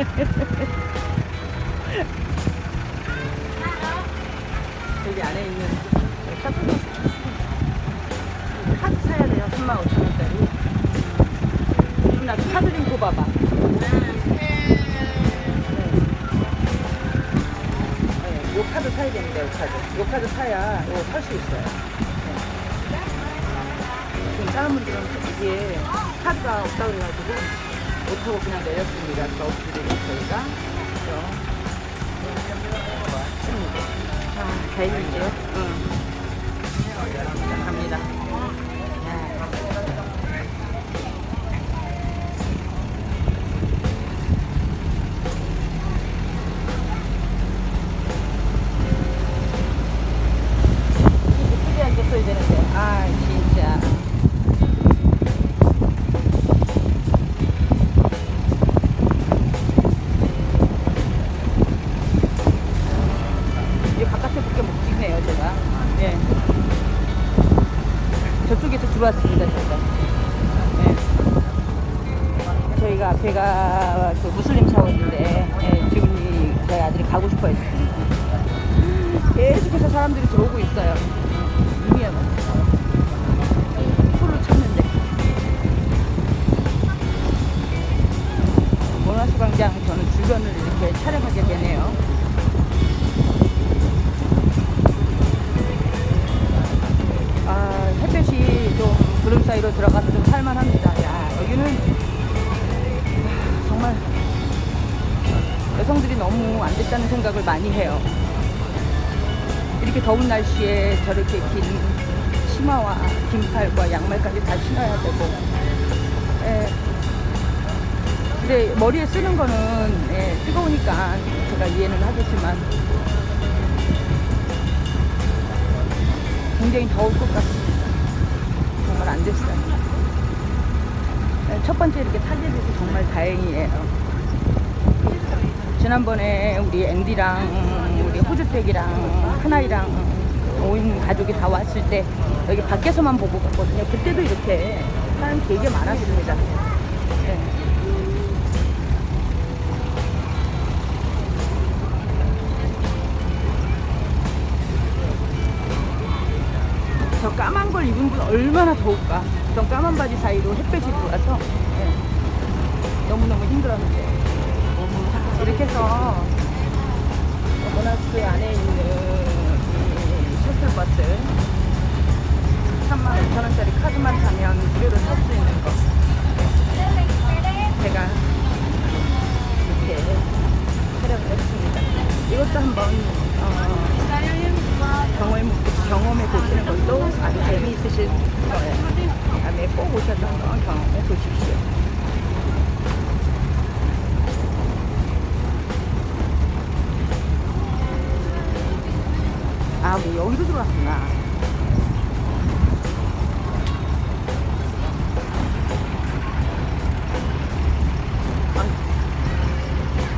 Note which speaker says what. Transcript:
Speaker 1: 여기 안에 있는 카드 카드 사야 돼요. 3만 5천 원짜리. 그럼 나 카드 좀 줘봐봐. 네. 네, 요 카드 사야 되는데, 요 카드. 요 카드 사야 이거 살 수 있어요. 네. 지금 다른 분들은 이게 카드가 없다 그래가지고 못하고 그냥 내렸습니다. 그 없으리고 저희가. 그죠? 아, 다행이죠. 응. 저쪽에서 들어왔습니다, 제가. 예. 저희가 앞에가 그 무슬림 차원인데, 예, 지금 이 저희 아들이 가고 싶어 했습니다. 계속해서 사람들이 들어오고 있어요. 이미 풀을 쳤는데. 모나스 광장 저는 주변을 이렇게 촬영하게 되네요. 사이로 들어가서 좀 살만합니다. 야, 여기는 아, 정말 여성들이 너무 안 됐다는 생각을 많이 해요. 이렇게 더운 날씨에 저렇게 긴 치마와 긴팔과 양말까지 다 신어야 되고. 예. 근데 머리에 쓰는 거는 예, 뜨거우니까 제가 이해는 하겠지만 굉장히 더울 것 같습니다. 정말 안 됐어요. 네, 첫 번째 이렇게 타게 돼서 정말 다행이에요. 지난번에 우리 앤디랑 우리 호주댁이랑 하나이랑 온 가족이 다 왔을 때 여기 밖에서만 보고 갔거든요. 그때도 이렇게 사람 되게 많았습니다. 저 까만 걸 입은 분 얼마나 더울까. 저 까만 바지 사이로 햇볕이 들어와서 네. 너무너무 힘들었는데. 이렇게 해서 모나스 안에 있는 이 셔틀버스 경험해 보십시오. 아, 뭐 여기도 들어왔구나.